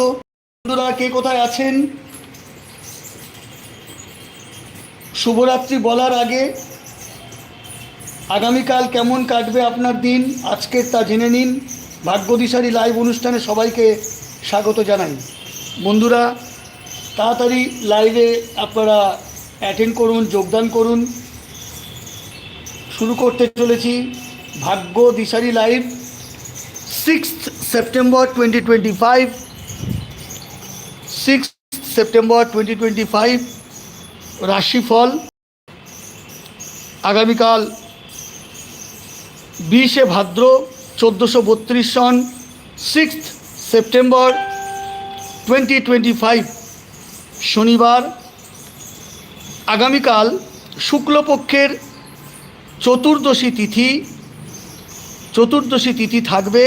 বন্ধুরা, কে কোথায় আছেন? শুভরাত্রি বলার আগে আগামীকাল কেমন কাটবে আপনার দিন? আজকের তা জেনে নিন। ভাগ্যদিশালী লাইভ অনুষ্ঠানে সবাইকে স্বাগত জানাই। বন্ধুরা, তাড়াতাড়ি লাইভে আপনারা অ্যাটেন্ড করুন, যোগদান করুন। শুরু করতে চলেছি ভাগ্য দিশারি live six September twenty twenty five September twenty twenty five রাশিফল। আগামীকাল বিশে ভাদ্র চোদ্দোশো বত্রিশ সন six September twenty twenty five শনিবার। আগামীকাল শুক্লপক্ষের চতুর্দশী তিথি। চতুর্দশী তিথি থাকবে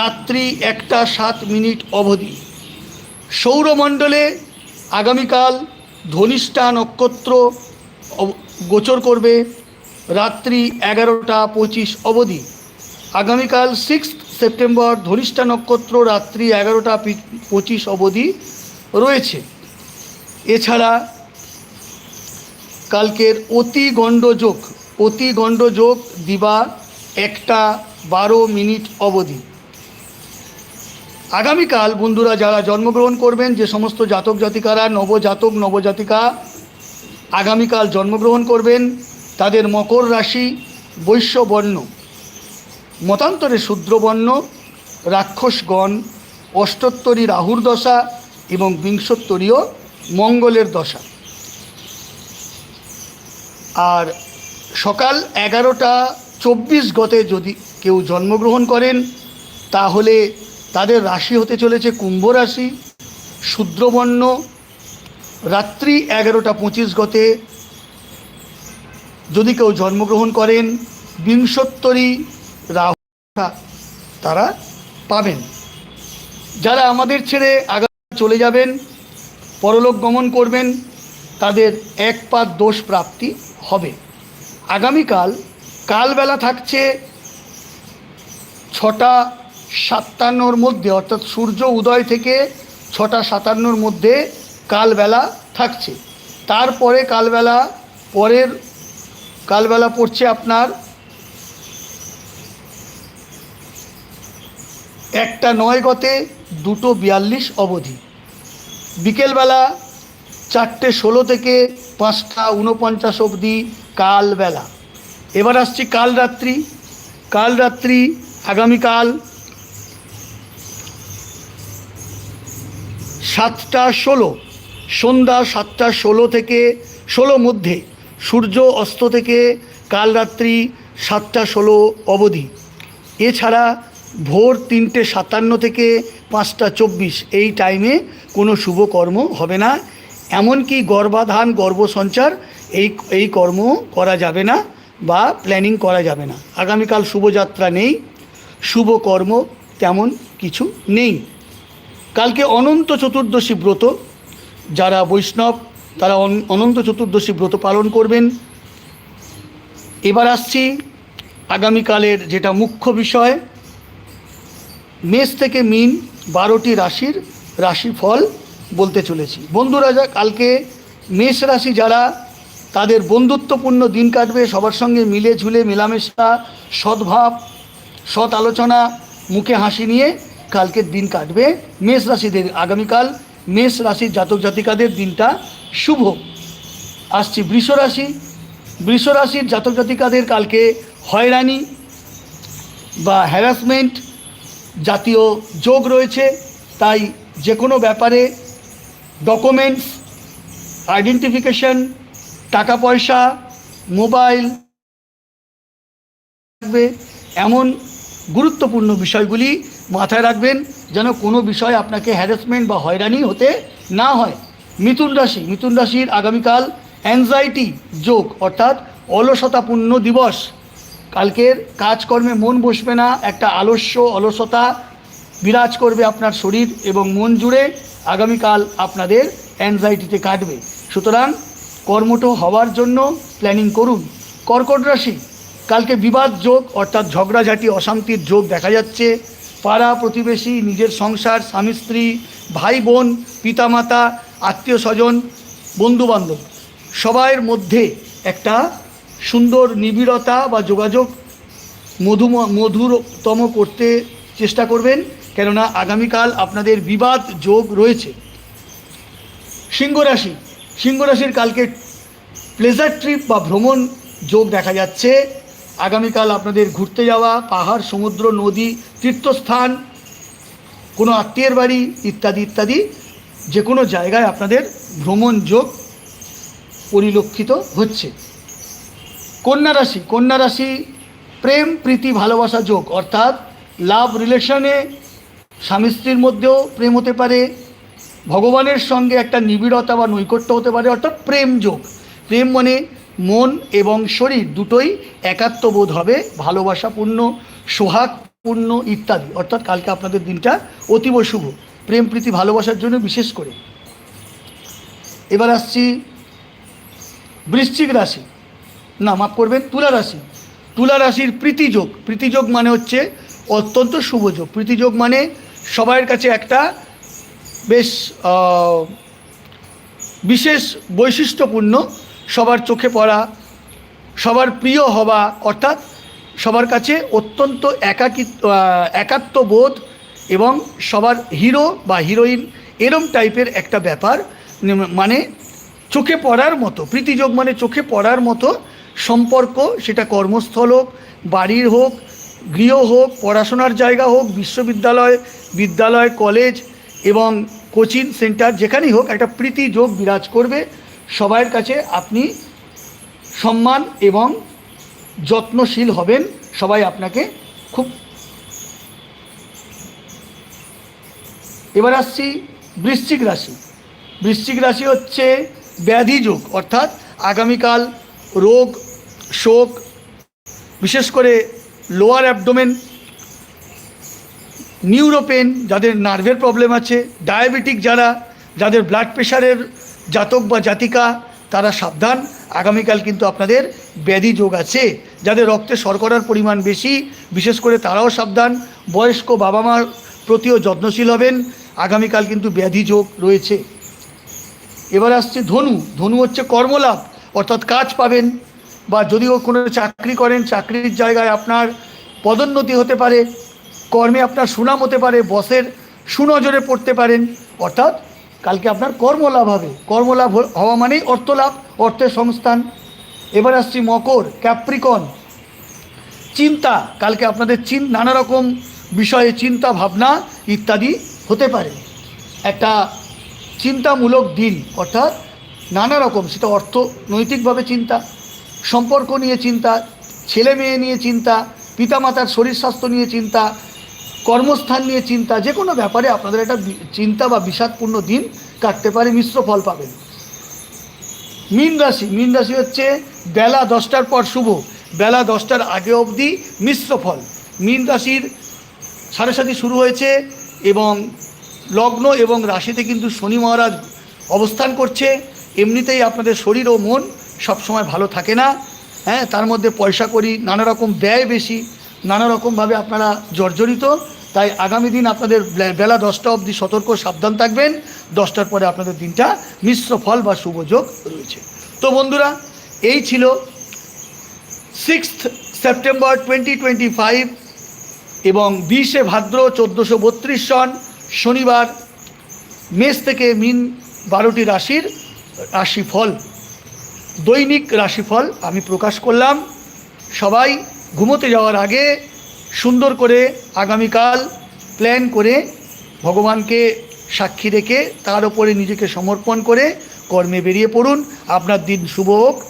রাত্রি একটা সাত মিনিট অবধি। সৌরমণ্ডলে আগামীকাল ধনিষ্ঠা নক্ষত্র গোচর করবে রাত্রি এগারোটা পঁচিশ অবধি। আগামীকাল সিক্স সেপ্টেম্বর ধনিষ্ঠা নক্ষত্র রাত্রি এগারোটা পঁচিশ অবধি রয়েছে। এছাড়া কালকের অতি গণ্ডযোগ অতি গণ্ডযোগ দিবা একটা বারো মিনিট অবধি। আগামীকাল বন্ধুরা যারা জন্মগ্রহণ করবেন, যে সমস্ত জাতক জাতিকারা, নবজাতক, নবজাতিকা, আগামীকাল জন্মগ্রহণ করবেন, তাদের মকর রাশি বৈশ্যবর্ণ। মতান্তরে শূদ্রবর্ণ, রাক্ষসগণ, অষ্টোত্তরী রাহুর দশা এবং বিংশোত্তরীয় মঙ্গলের দশা। আর সকাল এগারোটা চব্বিশ গতে যদি কেউ জন্মগ্রহণ করেন, তাহলে তাদের রাশি হতে চলেছে কুম্ভ রাশি, শূদ্রবর্ণ, রাত্রি এগারোটা পঁচিশ গতে যদি কেউ জন্মগ্রহণ করেন, বিংশোত্তরী রাহু তারা পাবেন। যারা আমাদের ছেড়ে আগামী চলে যাবেন, পরলোক গমন করবেন, তাদের এক পাত দোষ প্রাপ্তি হবে। আগামীকাল কালবেলা থাকছে ছটা সাতান্নর মধ্যে, অর্থাৎ সূর্য উদয় থেকে ছটা সাতান্নর মধ্যে কালবেলা থাকছে। তারপরে কালবেলা, পরের কালবেলা পড়ছে আপনার একটা নয় গতে, দুটো বিয়াল্লিশ অবধি। বিকেলবেলা চারটে ষোলো থেকে পাঁচটা উনপঞ্চাশ অবধি কালবেলা। এবার আসছি কাল রাত্রি কাল রাত্রি আগামীকাল সাতটা ষোলো, সন্ধ্যা সাতটা ষোলো থেকে ষোলো মধ্যে, সূর্য অস্ত থেকে কাল রাত্রি সাতটা ষোলো অবধি। এছাড়া ভোর তিনটে সাতান্ন থেকে পাঁচটা চব্বিশ, এই টাইমে কোনো শুভ কর্ম হবে না। এমনকি গর্ভাধান, গর্ভসঞ্চার, এই এই কর্ম করা যাবে না বা প্ল্যানিং করা যাবে না। আগামীকাল শুভযাত্রা নেই, শুভ কর্ম তেমন কিছু নেই। কালকে অনন্ত চতুর্দশী ব্রত। যারা বৈষ্ণব, তারা অন- অনন্ত চতুর্দশী ব্রত পালন করবেন। এবার আসছি আগামীকালের যেটা মুখ্য বিষয়, মেষ থেকে মিন বারোটি রাশির রাশিফল বলতে চলেছি। বন্ধুরা যা কালকে মেষ রাশি যারা, তাদের বন্ধুত্বপূর্ণ দিন কাটবে। সবার সঙ্গে মিলে ঝুলে মেলামেশা, সদ্ভাব, সৎ আলোচনা, মুখে হাসি নিয়ে কালকের দিন কাটবে। মেষ রাশিদের আগামীকাল মেষ রাশির জাতক জাতিকাদের দিনটা শুভ। আসছি বৃষ রাশি। বৃষ রাশির জাতক জাতিকাদের কালকে হয়রানি বা হ্যারাসমেন্ট জাতীয় যোগ রয়েছে। তাই যে কোনো ব্যাপারে ডকুমেন্টস আইডেন্টিফিকেশন টাকা পয়সা মোবাইল এমন গুরুত্বপূর্ণ বিষয়গুলি মাথায় রাখবেন যেন কোনো বিষয় আপনাকে হ্যারাসমেন্ট বা হয়রানি হতে না হয়। মিথুন রাশি, মিথুন রাশির আগামীকাল অ্যাংজাইটি যোগ, অর্থাৎ অলসতাপূর্ণ দিবস। কালকের কাজকর্মে মন বসবে না, একটা আলস্য, অলসতা বিরাজ করবে আপনার শরীর এবং মন জুড়ে। আগামীকাল আপনাদের অ্যাংজাইটিতে কাটবে। সুতরাং কর্মটো হওয়ার জন্য প্ল্যানিং করুন। কর্কট রাশি, কালকে বিবাদ যোগ, অর্থাৎ ঝগড়াঝাটি, অশান্তির যোগ দেখা যাচ্ছে। পাড়া প্রতিবেশী, নিজের সংসার, স্বামী, স্ত্রী, ভাই, বোন, পিতামাতা, আত্মীয় স্বজন, বন্ধুবান্ধব, সবাইয়ের মধ্যে একটা সুন্দর নিবিড়তা বা যোগাযোগ মধু মধুরতম করতে চেষ্টা করবেন। কেননা আগামীকাল আপনাদের বিবাদ যোগ রয়েছে। সিংহ রাশি, সিংহ রাশির কালকে প্লেজার ট্রিপ বা ভ্রমণ যোগ দেখা যাচ্ছে। আগামীকাল আপনাদের ঘুরতে যাওয়া, পাহাড়, সমুদ্র, নদী তীর্থস্থান, কোনো আত্মীয়ের বাড়ি ইত্যাদি ইত্যাদি যে কোনো জায়গায় আপনাদের ভ্রমণ যোগ পরিলক্ষিত হচ্ছে। কন্যা রাশি কন্যা রাশি প্রেম, প্রীতি, ভালোবাসা যোগ, অর্থাৎ লাভ রিলেশনে স্বামী স্ত্রীর মধ্যেও প্রেম হতে পারে, ভগবানের সঙ্গে একটা নিবিড়তা বা নৈকট্য হতে পারে, অর্থাৎ প্রেম যোগ। প্রেম মানে মন এবং শরীর দুটোই একাত্মবোধ হবে, ভালোবাসাপূর্ণ সোহাগপূর্ণ ইত্যাদি। অর্থাৎ কালকে আপনাদের দিনটা অতীব শুভ। প্রেম, প্রীতি, ভালোবাসার জন্য বিশেষ করে। এবার আসছি বৃশ্চিক রাশি। না, মাফ করবেন, তুলা রাশি। তুলা রাশির প্রীতিযোগ। প্রীতিযোগ মানে হচ্ছে অত্যন্ত শুভ যোগ। প্রীতিযোগ মানে সবার কাছে একটা বেশ বিশেষ বৈশিষ্ট্যপূর্ণ সবার চোখে পড়া, সবার প্রিয় হওয়া, অর্থাৎ সবার কাছে অত্যন্ত একাকী একাত্মবোধ এবং সবার হিরো বা হিরোইন এরম টাইপের একটা ব্যাপার মানে চোখে পড়ার মতো, প্রীতিযোগ মানে চোখে পড়ার মতো সম্পর্ক, সেটা কর্মস্থল হোক, বাড়ির হোক, গৃহ হোক, পড়াশোনার জায়গা হোক, বিশ্ববিদ্যালয়, বিদ্যালয়, কলেজ এবং কোচিং সেন্টার যেখানেই হোক, একটা প্রীতি যোগ বিরাজ করবে। সবার কাছে আপনি সম্মান এবং যত্নশীল হবেন, সবাই আপনাকে খুব এবার আসছি বৃশ্চিক রাশি। বৃশ্চিক রাশি হচ্ছে ব্যাধি যোগ, অর্থাৎ আগামীকাল রোগ, শোক, বিশেষ করে লোয়ার অ্যাবডোমেন নিউরোপেন যাদের নার্ভের প্রবলেম আছে ডায়াবেটিক যারা, যাদের ব্লাড প্রেশারের জাতক বা জাতিকা তারা সাবধান। আগামীকাল কিন্তু আপনাদের ব্যাধি যোগ আছে। যাদের রক্তে শর্করার পরিমাণ বেশি, বিশেষ করে তারাও সাবধান। বয়স্ক বাবা মার প্রতিও যত্নশীল হবেন। আগামীকাল কিন্তু ব্যাধি যোগ রয়েছে। এবার আসছে ধনু। ধনু হচ্ছে কর্মলাভ, অর্থাৎ কাজ পাবেন। বা যদিও কোনো চাকরি করেন, চাকরির জায়গায় আপনার পদোন্নতি হতে পারে, কর্মে আপনার সুনাম হতে পারে, বসের সুনজরে পড়তে পারেন, অর্থাৎ কালকে আপনার কর্মলাভ হবে। কর্মলাভ হওয়া মানেই অর্থলাভ, অর্থের সংস্থান। এবার আসছি মকর, ক্যাপ্রিকন। চিন্তা, কালকে আপনাদের চিন নানা রকম বিষয়ে চিন্তা, ভাবনা ইত্যাদি হতে পারে। একটা চিন্তামূলক দিন, অর্থাৎ নানা রকম, সেটা অর্থনৈতিকভাবে চিন্তা, সম্পর্ক নিয়ে চিন্তা, ছেলে মেয়ে নিয়ে চিন্তা, পিতামাতার শরীর স্বাস্থ্য নিয়ে চিন্তা কর্মস্থান নিয়ে চিন্তা, যে কোনো ব্যাপারে আপনাদের একটা চিন্তা বা বিষাদপূর্ণ দিন কাটতে পারে, মিশ্র ফল পাবেন। মীন রাশি মীন রাশি হচ্ছে বেলা দশটার পর শুভ, বেলা দশটার আগে অবধি মিশ্র ফল। মীন রাশির সাড়ে সাথে শুরু হয়েছে এবং লগ্ন এবং রাশিতে কিন্তু শনি মহারাজ অবস্থান করছে। এমনিতেই আপনাদের শরীর ও মন সবসময় ভালো থাকে না। হ্যাঁ তার মধ্যে পয়সা করি, নানা রকম ব্যয় বেশি, নানা রকমভাবে আপনারা জর্জরিত। তাই আগামী দিন আপনাদের বেলা দশটা অবধি সতর্ক, সাবধান থাকবেন। দশটার পরে আপনাদের দিনটা মিশ্র ফল বা শুভযোগ রয়েছে। তো বন্ধুরা, এই ছিল sixth September twenty twenty five এবং বিশে ভাদ্র চোদ্দোশো বত্রিশ সন শনিবার, মেষ থেকে মিন বারোটি রাশির রাশিফল, দৈনিক রাশিফল আমি প্রকাশ করলাম। সবাই ঘুমোতে যাওয়ার আগে সুন্দর করে আগামীকাল প্ল্যান করে ভগবানকে সাক্ষী রেখে তার ওপরে নিজেকে সমর্পণ করে কর্মে বেরিয়ে পড়ুন। আপনার দিন শুভ হোক।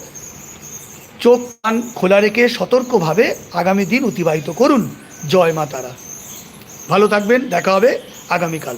চোখ কান খোলা রেখে সতর্কভাবে আগামী দিন অতিবাহিত করুন। জয় মাতারা ভালো থাকবেন। দেখা হবে আগামীকাল।